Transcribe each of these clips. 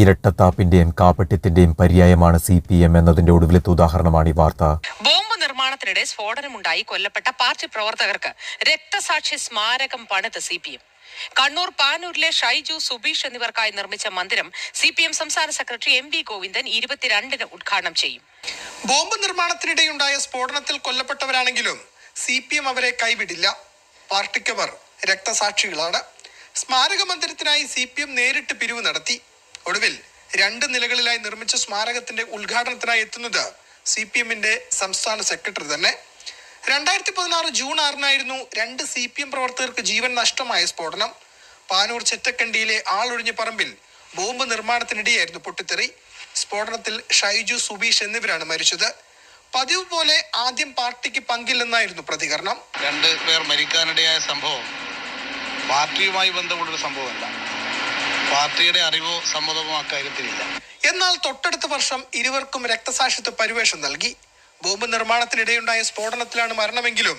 ഇരട്ടത്താപ്പിന്റെയും കാപട്യത്തിന്റെയും പര്യായമാണ് C P M എന്നതിന്റെ ഒടുവിലത്തെ ഉദാഹരണമാണ് ഈ വാർത്ത. ബോംബ് നിർമ്മാണത്തിനിടെ സ്ഫോടനമുണ്ടായി കൊല്ലപ്പെട്ട പാർട്ടി പ്രവർത്തകർക്ക് രക്തസാക്ഷി സ്മാരകം പണിത് സി പി എം. കണ്ണൂർ പാനൂരിലെ ഷൈജു സുബീഷ് എന്നിവർക്കായി നിർമ്മിച്ച മന്ദിരം സി പി എം സംസ്ഥാന സെക്രട്ടറി എം വി ഗോവിന്ദൻ ഇരുപത്തിരണ്ടിന് ഉദ്ഘാടനം ചെയ്യും. ബോംബ് നിർമ്മാണത്തിനിടെയുണ്ടായ സ്ഫോടനത്തിൽ കൊല്ലപ്പെട്ടവരാണെങ്കിലും സി പി എം അവരെ കൈവിടില്ല. പാർട്ടിക്കവർ രക്തസാക്ഷികളാണ്. സ്മാരക മന്ദിരത്തിനായി സി പി എം നേരിട്ട് പിരിവ് നടത്തി. ഒടുവിൽ രണ്ട് നിലകളിലായി നിർമ്മിച്ച സ്മാരകത്തിന്റെ ഉദ്ഘാടനത്തിനായി എത്തുന്നത് സി പി എമ്മിന്റെ സംസ്ഥാന സെക്രട്ടറി തന്നെ. രണ്ടായിരത്തി പതിനാറ് ജൂൺ ആറിനായിരുന്നു രണ്ട് സി പി എം പ്രവർത്തകർക്ക് ജീവൻ നഷ്ടമായ സ്ഫോടനം. പാനൂർ ചെറ്റക്കണ്ടിയിലെ ആളൊഴിഞ്ഞ പറമ്പിൽ ബോംബ് നിർമ്മാണത്തിനിടെയായിരുന്നു പൊട്ടിത്തെറി. സ്ഫോടനത്തിൽ ഷൈജു സുബീഷ് എന്നിവരാണ് മരിച്ചത്. പതിവ് പോലെ ആദ്യം പാർട്ടിക്ക് പങ്കില്ലെന്നായിരുന്നു പ്രതികരണം. രണ്ട് പേർ മരിക്കാനിടയായ സംഭവം പാർട്ടിയുമായി ബന്ധമുള്ളൊരു സംഭവമല്ല. പാർട്ടിയുടെ അറിവോ സമ്മതമോ അക്കാര്യത്തിലില്ല. എന്നാൽ തൊട്ടടുത്ത വർഷം ഇരുവർക്കും രക്തസാക്ഷിത്വ പരിവേഷം നൽകി. ബോംബ് നിർമ്മാണത്തിനിടെയുണ്ടായ സ്ഫോടനത്തിലാണ് മരണമെങ്കിലും.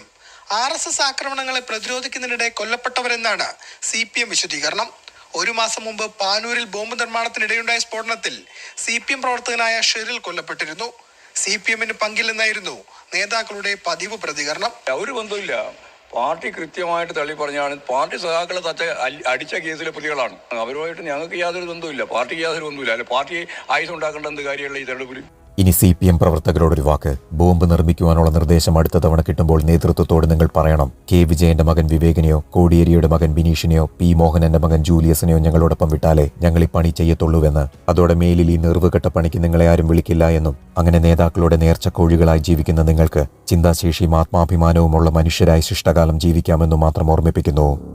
ആർ എസ് എസ് ആക്രമണങ്ങളെ പ്രതിരോധിക്കുന്നതിനിടെ കൊല്ലപ്പെട്ടവരെന്നാണ് സി പി എം വിശദീകരണം. ഒരു മാസം മുമ്പ് പാനൂരിൽ ബോംബ് നിർമ്മാണത്തിനിടെയുണ്ടായ സ്ഫോടനത്തിൽ സി പി എം പ്രവർത്തകനായ ഷെറിൽ കൊല്ലപ്പെട്ടിരുന്നു. സി പി എമ്മിന് പങ്കില്ലെന്നായിരുന്നു നേതാക്കളുടെ പതിവ് പ്രതികരണം. ഒരു ബന്ധമില്ല പാർട്ടി കൃത്യമായിട്ട് തള്ളി പറഞ്ഞാണ് പാർട്ടി സഖാക്കളെ തച്ച അടിച്ച കേസിലെ പ്രതികളാണ്. അവരുമായിട്ട് ഞങ്ങൾക്ക് യാതൊരു ബന്ധവുമില്ല. പാർട്ടിക്ക് യാതൊരു ബന്ധവുമില്ല. അല്ലെ പാർട്ടി ആയുധം ഉണ്ടാക്കേണ്ട എന്ത് കാര്യമുള്ള ഈ തെളിവിൽ ഇനി സി പി എം പ്രവർത്തകരോടൊരു വാക്ക്. ബോംബ് നിർമ്മിക്കുവാനുള്ള നിർദ്ദേശം അടുത്ത തവണ കിട്ടുമ്പോൾ നേതൃത്വത്തോട് നിങ്ങൾ പറയണം. കെ വിജയന്റെ മകൻ വിവേകനെയോ കോടിയേരിയുടെ മകൻ ബിനീഷിനെയോ പി മോഹനന്റെ മകൻ ജൂലിയസിനെയോ ഞങ്ങളോടൊപ്പം വിട്ടാലേ ഞങ്ങൾ ഈ പണി ചെയ്യത്തുള്ളൂവെന്ന്. അതോടെ മേലിൽ ഈ നിർവുകെട്ട പണിക്ക് നിങ്ങളെ ആരും വിളിക്കില്ല എന്നും അങ്ങനെ നേതാക്കളുടെ നേർച്ചക്കോഴികളായി ജീവിക്കുന്ന നിങ്ങൾക്ക് ചിന്താശേഷിയും ആത്മാഭിമാനവുമുള്ള മനുഷ്യരായി ശിഷ്ടകാലം ജീവിക്കാമെന്നും മാത്രം ഓർമ്മിപ്പിക്കുന്നു.